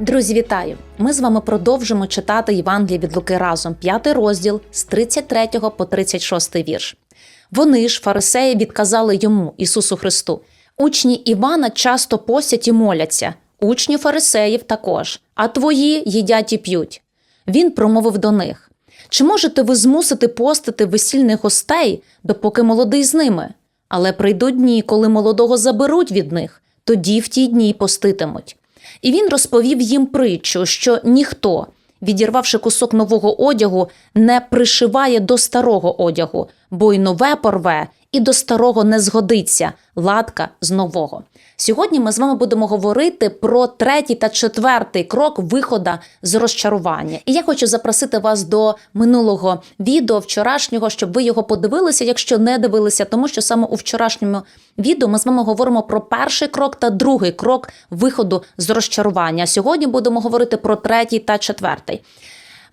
Друзі, вітаю! Ми з вами продовжимо читати Євангеліє від Луки разом, п'ятий розділ з 33 по 36 вірш. Вони ж, фарисеї, відказали йому, Ісусу Христу. Учні Івана часто постять і моляться, учні фарисеїв також, а твої їдять і п'ють. Він промовив до них: Чи можете ви змусити постити весільних гостей, допоки молодий з ними? Але прийдуть дні, коли молодого заберуть від них, тоді в ті дні й поститимуть. І він розповів їм притчу, що ніхто, відірвавши кусок нового одягу, не пришиває до старого одягу, бо й нове порве, і до старого не згодиться ладка з нового. Сьогодні ми з вами будемо говорити про третій та четвертий крок вихода з розчарування. І я хочу запросити вас до минулого відео вчорашнього, щоб ви його подивилися, якщо не дивилися, тому що саме у вчорашньому відео ми з вами говоримо про перший крок та другий крок виходу з розчарування. Сьогодні будемо говорити про третій та четвертий.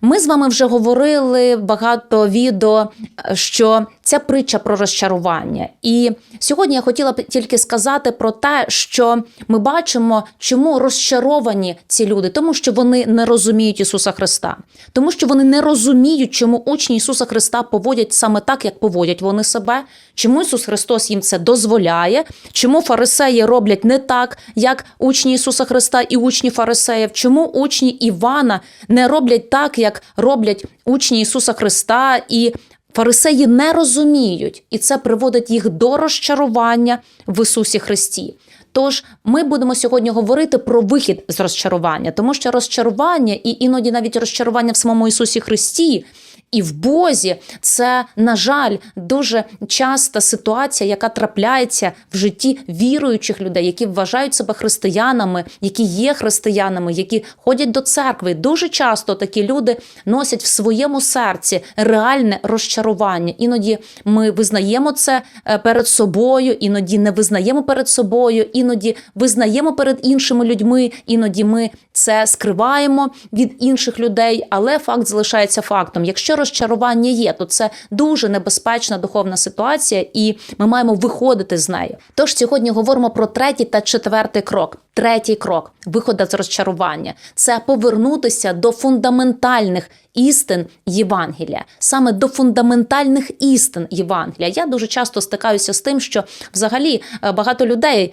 Ми з вами вже говорили багато відео, що ця притча про розчарування. І сьогодні я хотіла б тільки сказати про те, що ми бачимо, чому розчаровані ці люди, тому що вони не розуміють Ісуса Христа, тому що вони не розуміють, чому учні Ісуса Христа поводять саме так, як поводять вони себе, чому Ісус Христос їм це дозволяє, чому фарисеї роблять не так, як учні Ісуса Христа і учні фарисеїв, чому учні Івана не роблять так, як роблять учні Ісуса Христа і. Фарисеї не розуміють, і це приводить їх до розчарування в Ісусі Христі. Тож ми будемо сьогодні говорити про вихід з розчарування, тому що розчарування і іноді навіть розчарування в самому Ісусі Христі. І в Бозі це, на жаль, дуже часта ситуація, яка трапляється в житті віруючих людей, які вважають себе християнами, які є християнами, які ходять до церкви. Дуже часто такі люди носять в своєму серці реальне розчарування. Іноді ми визнаємо це е, перед собою, іноді не визнаємо перед собою, іноді визнаємо перед іншими людьми, іноді ми це скриваємо від інших людей, але факт залишається фактом. Якщо розчарування є, то це дуже небезпечна духовна ситуація, і ми маємо виходити з неї. Тож сьогодні говоримо про третій та четвертий крок. Третій крок виходу з розчарування це повернутися до фундаментальних істин Євангелія, саме до фундаментальних істин Євангелія. Я дуже часто стикаюся з тим, що взагалі е, багато людей е,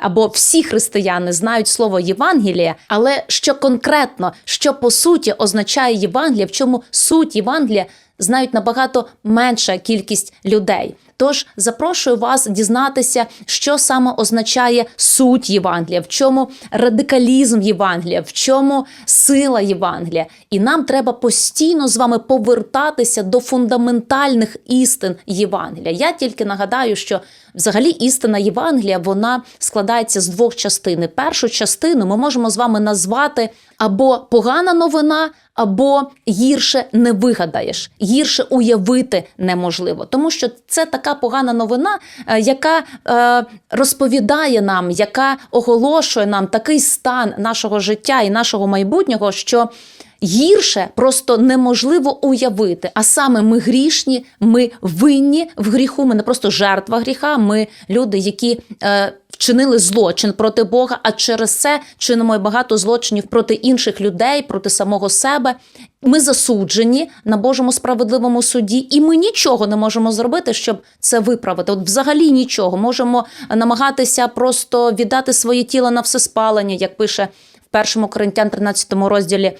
або всі християни знають слово Євангелія, але що конкретно, що по суті означає Євангелія, в чому суть Євангелія, знають набагато менша кількість людей. Тож запрошую вас дізнатися, що саме означає суть Євангелія, в чому радикалізм Євангелія, в чому сила Євангелія. І нам треба постійно з вами повертатися до фундаментальних істин Євангелія. Я тільки нагадаю, що взагалі істина Євангелія вона складається з двох частин. Першу частину ми можемо з вами назвати або погана новина. Або гірше не вигадаєш, гірше уявити неможливо, тому що це така погана новина, е, яка е, розповідає нам, яка оголошує нам такий стан нашого життя і нашого майбутнього, що гірше просто неможливо уявити. А саме ми грішні, ми винні в гріху. Ми не просто жертва гріха. Ми люди, які е, вчинили злочин проти Бога, а через це чинимо і багато злочинів проти інших людей, проти самого себе. Ми засуджені на Божому справедливому суді, і ми нічого не можемо зробити, щоб це виправити. От, взагалі, нічого можемо намагатися просто віддати своє тіло на всеспалення, як пише. Першому Коринтян 13 розділі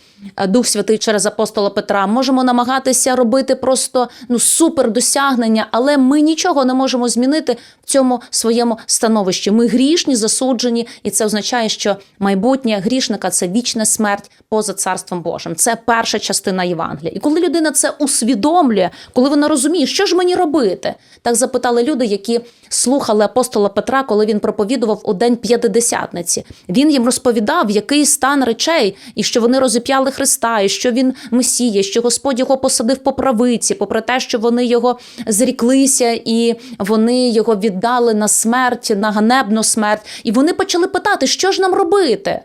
Дух Святий через апостола Петра можемо намагатися робити просто ну супер досягнення, але ми нічого не можемо змінити в цьому своєму становищі. Ми грішні, засуджені, і це означає, що майбутнє грішника це вічна смерть поза царством Божим. Це перша частина Євангелія. І коли людина це усвідомлює, коли вона розуміє, що ж мені робити, так запитали люди, які слухали апостола Петра, коли він проповідував у день п'ятидесятниці. Він їм розповідав, який стан речей, і що вони розіп'яли Христа, і що він Месія, що Господь його посадив по правиці, попри те, що вони його зріклися, і вони його віддали на смерть, на ганебну смерть. І вони почали питати, що ж нам робити.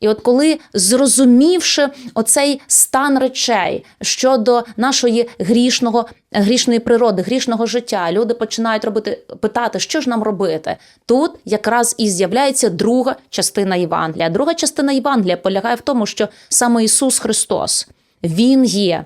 І от коли зрозумівши оцей стан речей щодо нашої грішного, грішної природи, грішного життя, люди починають робити питати, що ж нам робити. Тут якраз і з'являється друга частина Євангелія. Друга частина Євангелія полягає в тому, що саме Ісус Христос Він є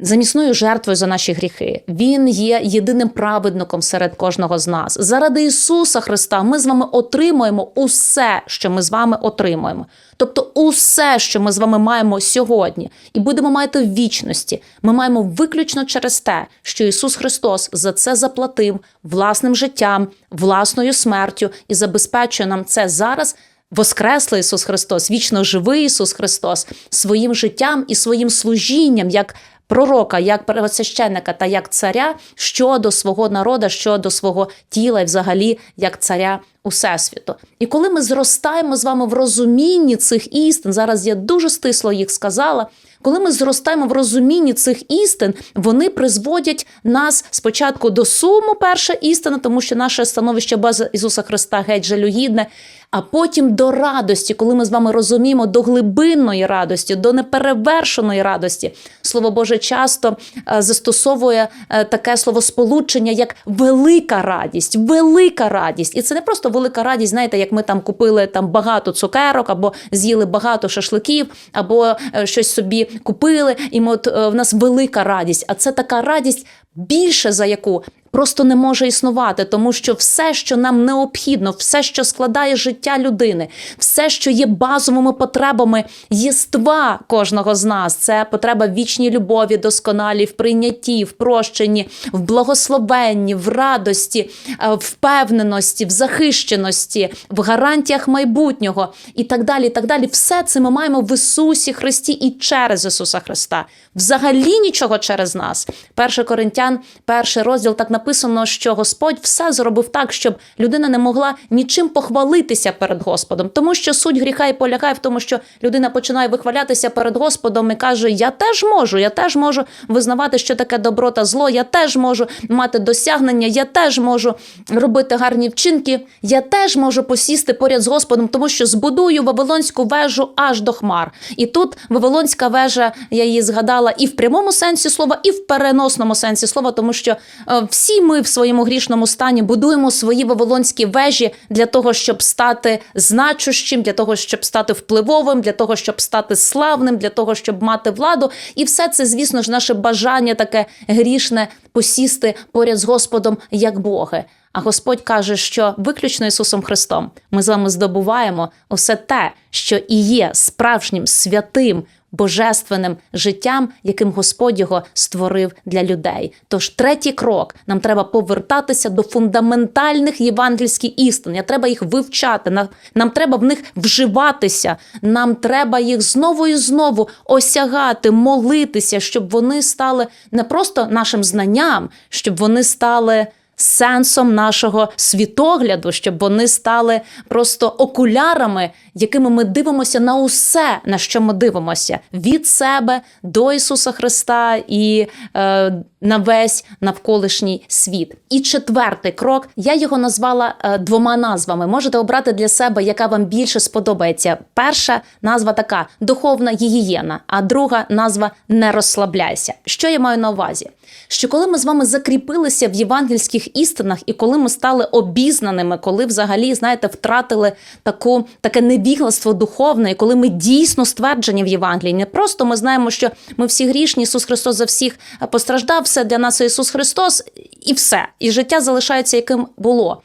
замісною жертвою за наші гріхи. Він є єдиним праведником серед кожного з нас. Заради Ісуса Христа ми з вами отримуємо усе, що ми з вами отримуємо. Тобто, усе, що ми з вами маємо сьогодні, і будемо мати в вічності, ми маємо виключно через те, що Ісус Христос за це заплатив власним життям, власною смертю і забезпечує нам це зараз. Воскреслий Ісус Христос, вічно живий Ісус Христос своїм життям і своїм служінням як пророка, як первосвященника та як царя щодо свого народу, щодо свого тіла, і взагалі як царя Усесвіту. І коли ми зростаємо з вами в розумінні цих істин, зараз я дуже стисло їх сказала. Коли ми зростаємо в розумінні цих істин, вони призводять нас спочатку до суму, перша істина, тому що наше становище без Ісуса Христа геть жалюгідне, а потім до радості, коли ми з вами розуміємо до глибинної радості, до неперевершеної радості. Слово Боже часто е, застосовує е, таке словосполучення, як велика радість, велика радість. І це не просто велика радість, знаєте, як ми там купили там багато цукерок, або з'їли багато шашликів, або е, щось собі купили, і от в нас велика радість. А це така радість більше за яку просто не може існувати, тому що все, що нам необхідно, все, що складає життя людини, все, що є базовими потребами єства кожного з нас, це потреба в вічній любові, досконалі, в прийнятті, в прощенні, в благословенні, в радості, е, впевненості, в захищеності, в гарантіях майбутнього і так далі. і так далі. Все це ми маємо в Ісусі Христі і через Ісуса Христа. Взагалі нічого через нас. 1 Коринтян, перший розділ так написано, що Господь все зробив так, щоб людина не могла нічим похвалитися перед Господом, тому що суть гріха і полягає в тому, що людина починає вихвалятися перед Господом і каже: Я теж можу, я теж можу визнавати, що таке добро та зло, я теж можу мати досягнення, я теж можу робити гарні вчинки, я теж можу посісти поряд з Господом, тому що збудую Вавилонську вежу аж до хмар. І тут Вавилонська вежа, я її згадала і в прямому сенсі слова, і в переносному сенсі слова, тому що е, всі ми в своєму грішному стані будуємо свої вавилонські вежі для того, щоб стати значущим, для того, щоб стати впливовим, для того, щоб стати славним, для того, щоб мати владу. І все це, звісно ж, наше бажання таке грішне посісти поряд з Господом як Боги. А Господь каже, що виключно Ісусом Христом ми з вами здобуваємо усе те, що і є справжнім святим божественним життям, яким Господь його створив для людей. Тож третій крок нам треба повертатися до фундаментальних євангельських істин. Я треба їх вивчати. Нам треба в них вживатися. Нам треба їх знову і знову осягати, молитися, щоб вони стали не просто нашим знанням, щоб вони стали сенсом нашого світогляду, щоб вони стали просто окулярами, якими ми дивимося на усе, на що ми дивимося, від себе до Ісуса Христа і е, на весь навколишній світ. І четвертий крок я його назвала е, двома назвами. Можете обрати для себе, яка вам більше сподобається. Перша назва така духовна гігієна, а друга назва не розслабляйся. Що я маю на увазі? Що коли ми з вами закріпилися в євангельських істинах, і коли ми стали обізнаними, коли взагалі знаєте, втратили таку таке невігластво духовне, і коли ми дійсно стверджені в Євангелії, не просто ми знаємо, що ми всі грішні, Ісус Христос за всіх постраждав, все для нас Ісус Христос, і все, і життя залишається яким було.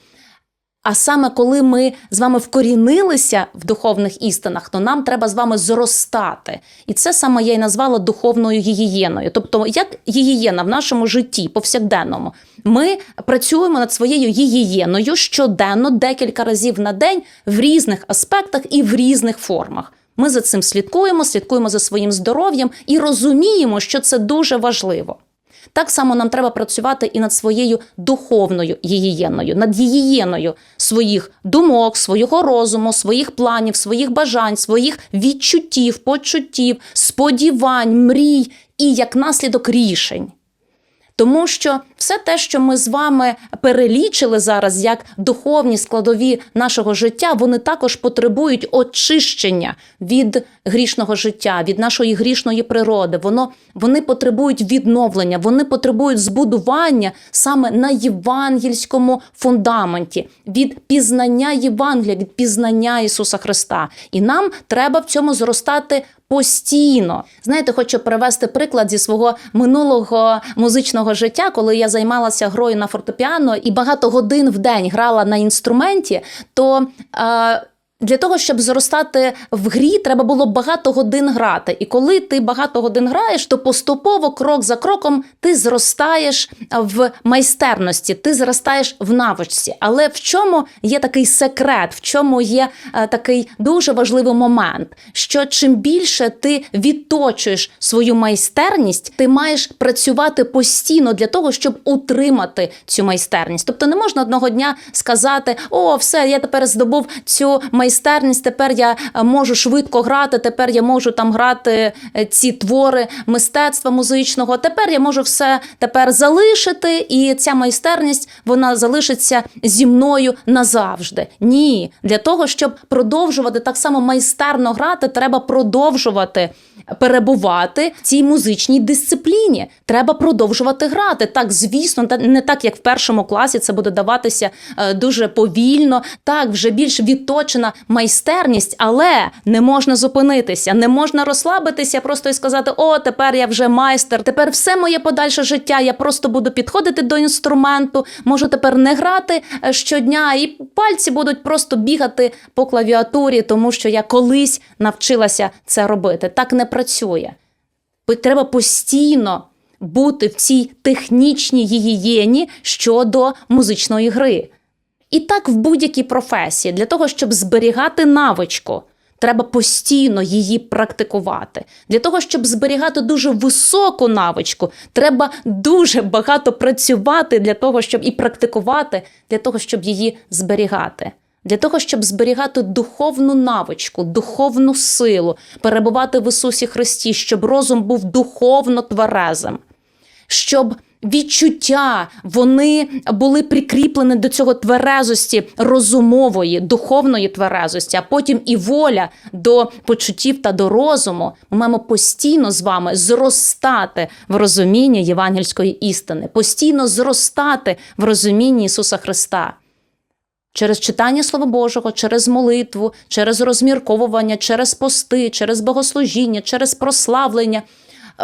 А саме коли ми з вами вкорінилися в духовних істинах, то нам треба з вами зростати. І це саме я й назвала духовною гігієною. Тобто, як гігієна в нашому житті повсякденному, ми працюємо над своєю гігієною щоденно, декілька разів на день в різних аспектах і в різних формах. Ми за цим слідкуємо, слідкуємо за своїм здоров'ям і розуміємо, що це дуже важливо. Так само нам треба працювати і над своєю духовною гігієною, над гігієною своїх думок, свого розуму, своїх планів, своїх бажань, своїх відчуттів, почуттів, сподівань, мрій і як наслідок рішень. Тому що все те, що ми з вами перелічили зараз як духовні складові нашого життя, вони також потребують очищення від грішного життя, від нашої грішної природи. Воно вони потребують відновлення, вони потребують збудування саме на євангельському фундаменті, від пізнання Євангелія, від пізнання Ісуса Христа. І нам треба в цьому зростати постійно. Знаєте, хочу привести приклад зі свого минулого музичного життя, коли я займалася грою на фортепіано і багато годин в день грала на інструменті, то. Е, для того, щоб зростати в грі, треба було багато годин грати. І коли ти багато годин граєш, то поступово, крок за кроком, ти зростаєш в майстерності, ти зростаєш в навичці. Але в чому є такий секрет, в чому є е, такий дуже важливий момент, що чим більше ти відточуєш свою майстерність, ти маєш працювати постійно для того, щоб утримати цю майстерність. Тобто не можна одного дня сказати: О, все, я тепер здобув цю майстерність майстерність. Тепер я е, можу швидко грати. Тепер я можу там грати е, ці твори мистецтва музичного. Тепер я можу все тепер залишити, і ця майстерність вона залишиться зі мною назавжди. Ні, для того, щоб продовжувати так само майстерно грати, треба продовжувати перебувати в цій музичній дисципліні. Треба продовжувати грати. Так, звісно, не так, як в першому класі це буде даватися е, дуже повільно, так вже більш відточена майстерність, але не можна зупинитися, не можна розслабитися, просто і сказати: О, тепер я вже майстер, тепер все моє подальше життя. Я просто буду підходити до інструменту, можу тепер не грати е, щодня, і пальці будуть просто бігати по клавіатурі, тому що я колись навчилася це робити. Так не працює. Треба постійно бути в цій технічній гігієні щодо музичної гри. І так в будь-якій професії, для того, щоб зберігати навичку, треба постійно її практикувати. Для того, щоб зберігати дуже високу навичку, треба дуже багато працювати для того, щоб і практикувати, для того, щоб її зберігати. Для того, щоб зберігати духовну навичку, духовну силу, перебувати в Ісусі Христі, щоб розум був духовно тверезим, щоб відчуття вони були прикріплені до цього тверезості розумової, духовної тверезості, а потім і воля до почуттів та до розуму. Ми маємо постійно з вами зростати в розумінні євангельської істини, постійно зростати в розумінні Ісуса Христа. Через читання Слова Божого, через молитву, через розмірковування, через пости, через богослужіння, через прославлення.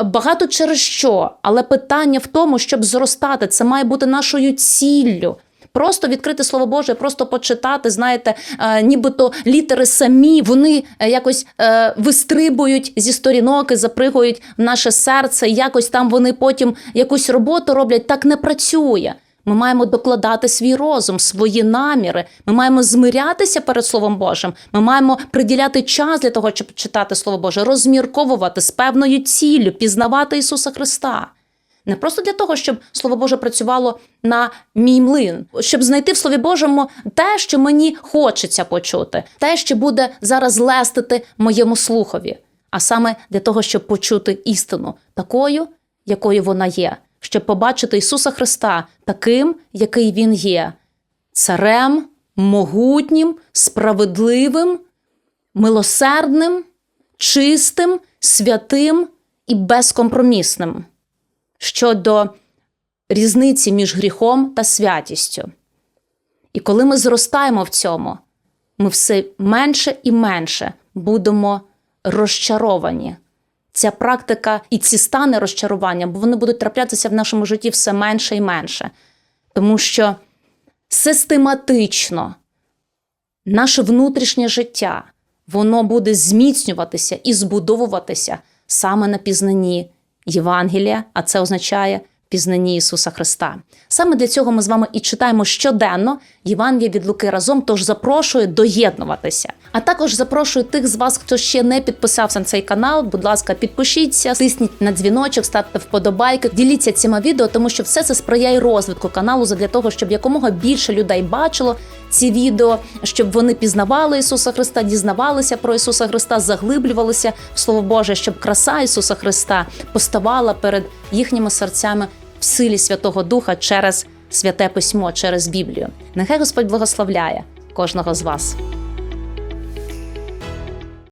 Багато через що, але питання в тому, щоб зростати, це має бути нашою ціллю. Просто відкрити слово Боже, просто почитати, знаєте, е, нібито літери самі, вони е, якось е, вистрибують зі сторінок і запригують в наше серце. Якось там вони потім якусь роботу роблять. Так не працює. Ми маємо докладати свій розум, свої наміри. Ми маємо змирятися перед Словом Божим. Ми маємо приділяти час для того, щоб читати Слово Боже, розмірковувати з певною ціллю, пізнавати Ісуса Христа. Не просто для того, щоб Слово Боже працювало на мій млин, щоб знайти в Слові Божому те, що мені хочеться почути, те, що буде зараз лестити моєму слухові, а саме для того, щоб почути істину такою, якою вона є щоб побачити Ісуса Христа таким, який Він є, царем, могутнім, справедливим, милосердним, чистим, святим і безкомпромісним. Щодо різниці між гріхом та святістю. І коли ми зростаємо в цьому, ми все менше і менше будемо розчаровані ця практика і ці стани розчарування, бо вони будуть траплятися в нашому житті все менше і менше. Тому що систематично наше внутрішнє життя воно буде зміцнюватися і збудовуватися саме на пізнанні Євангелія, а це означає пізнанні Ісуса Христа. Саме для цього ми з вами і читаємо щоденно Євангелія від Луки разом. Тож запрошую доєднуватися. А також запрошую тих з вас, хто ще не підписався на цей канал. Будь ласка, підпишіться, тисніть на дзвіночок, ставте вподобайки, діліться цими відео, тому що все це сприяє розвитку каналу для того, щоб якомога більше людей бачило ці відео, щоб вони пізнавали Ісуса Христа, дізнавалися про Ісуса Христа, заглиблювалися в Слово Боже, щоб краса Ісуса Христа поставала перед їхніми серцями в силі Святого Духа через святе письмо, через Біблію. Нехай Господь благословляє кожного з вас.